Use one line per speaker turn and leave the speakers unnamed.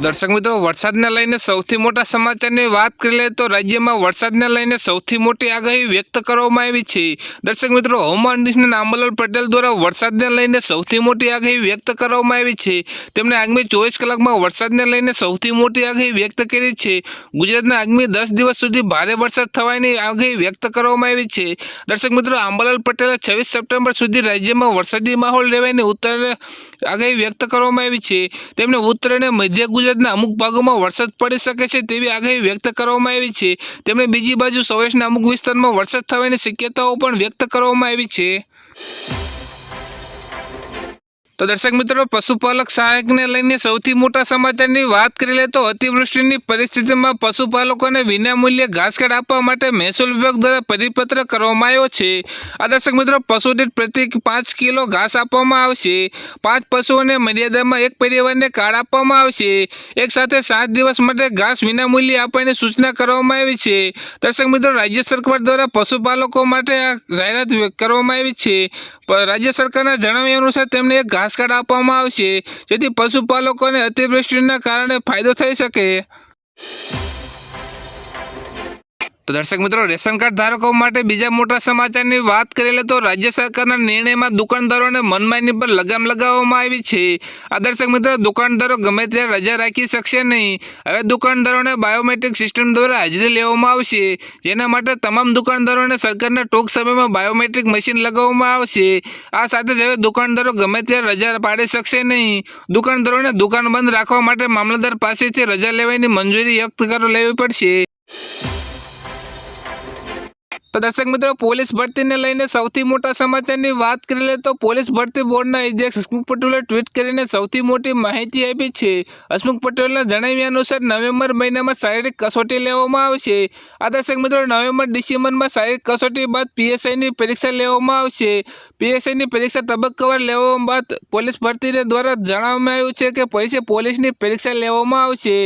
દર્શક મિત્રો, વરસાદને લઈને સૌથી મોટા સમાચારની વાત કરી લઈએ તો રાજ્યમાં વરસાદને લઈને સૌથી મોટી આગાહી વ્યક્ત કરવામાં આવી છે. દર્શક મિત્રો, હવામાન નિષ્ણાત આંબાલાલ પટેલ દ્વારા વરસાદને લઈને સૌથી મોટી આગાહી વ્યક્ત કરવામાં આવી છે. તેમણે આગામી ચોવીસ કલાકમાં વરસાદને લઈને સૌથી મોટી આગાહી વ્યક્ત કરી છે. ગુજરાતના આગામી દસ દિવસ સુધી ભારે વરસાદ થવાની આગાહી વ્યક્ત કરવામાં આવી છે. દર્શક મિત્રો આંબાલાલ પટેલે છવ્વીસ સપ્ટેમ્બર સુધી રાજ્યમાં વરસાદી માહોલ રહેવાની ઉત્તર આગાહી વ્યક્ત કરવામાં આવી છે. તેમણે ઉત્તર મધ્ય ગુજરાતના અમુક ભાગોમાં વરસાદ પડી શકે છે તેવી આગાહી વ્યક્ત કરવામાં આવી છે. તેમણે બીજી બાજુ સૌરાષ્ટ્રના અમુક વિસ્તારમાં વરસાદ થવાની શક્યતાઓ પણ વ્યક્ત કરવામાં આવી છે. તો દર્શક મિત્રો, પશુપાલક સહાયકને લઈને સૌથી મોટા સમાચારની વાત કરી લે તો અતિવૃષ્ટિની પરિસ્થિતિમાં પશુપાલકોને વિનામૂલ્યે ઘાસકાર્ડ આપવા માટે મહેસૂલ વિભાગ દ્વારા પરિપત્ર કરવામાં આવ્યો છે. આ દર્શક મિત્રો, પશુ દીઠ પ્રતિ પાંચ કિલો ઘાસ આપવામાં આવશે. પાંચ પશુઓને મર્યાદામાં એક પરિવારને કાર્ડ આપવામાં આવશે. એક સાથે સાત દિવસ માટે ઘાસ વિનામૂલ્યે આપવાની સૂચના કરવામાં આવી છે. દર્શક મિત્રો, રાજ્ય સરકાર દ્વારા પશુપાલકો માટે આ જાહેરાત કરવામાં આવી છે. રાજ્ય સરકારના જણાવ્યા અનુસાર તેમને એક ઘાસ કાર્ડ આપવામાં આવશે, જેથી પશુપાલકોને અતિવૃષ્ટિના કારણે ફાયદો થઈ શકે. તો દર્શક મિત્રો, રેશન કાર્ડ ધારકો માટે બીજા મોટા સમાચારની વાત કરી લે તો રાજ્ય સરકારના નિર્ણયમાં દુકાનદારોને મનમાની પર લગામ લગાવવામાં આવી છે. આ દર્શક મિત્રો, દુકાનદારો ગમે ત્યારે રજા રાખી શકશે નહીં. હવે દુકાનદારોને બાયોમેટ્રિક સિસ્ટમ દ્વારા હાજરી લેવામાં આવશે, જેના માટે તમામ દુકાનદારોને સરકારના ટૂંક સમયમાં બાયોમેટ્રિક મશીન લગાવવામાં આવશે. આ સાથે જ હવે દુકાનદારો ગમે ત્યારે રજા પાડી શકશે નહીં. દુકાનદારોને દુકાન બંધ રાખવા માટે મામલતદાર પાસેથી રજા લેવાની મંજૂરી વ્યક્ત કરવા લેવી પડશે. તો દર્શક મિત્રો, પોલીસ ભરતીને લઈને સૌથી મોટા સમાચારની વાત કરી લે તો પોલીસ ભરતી બોર્ડના અધ્યક્ષ હસમુખ પટેલે ટ્વીટ કરીને સૌથી મોટી માહિતી આપી છે. હસમુખ પટેલના જણાવ્યા અનુસાર નવેમ્બર મહિનામાં શારીરિક કસોટી લેવામાં આવશે. આ દર્શક મિત્રો, નવેમ્બર ડિસેમ્બરમાં શારીરિક કસોટી બાદ પીએસઆઈની પરીક્ષા લેવામાં આવશે. પીએસઆઈની પરીક્ષા તબક્કાવાર લેવા બાદ પોલીસ ભરતી દ્વારા જણાવવામાં આવ્યું છે કે પછી પોલીસની પરીક્ષા લેવામાં આવશે.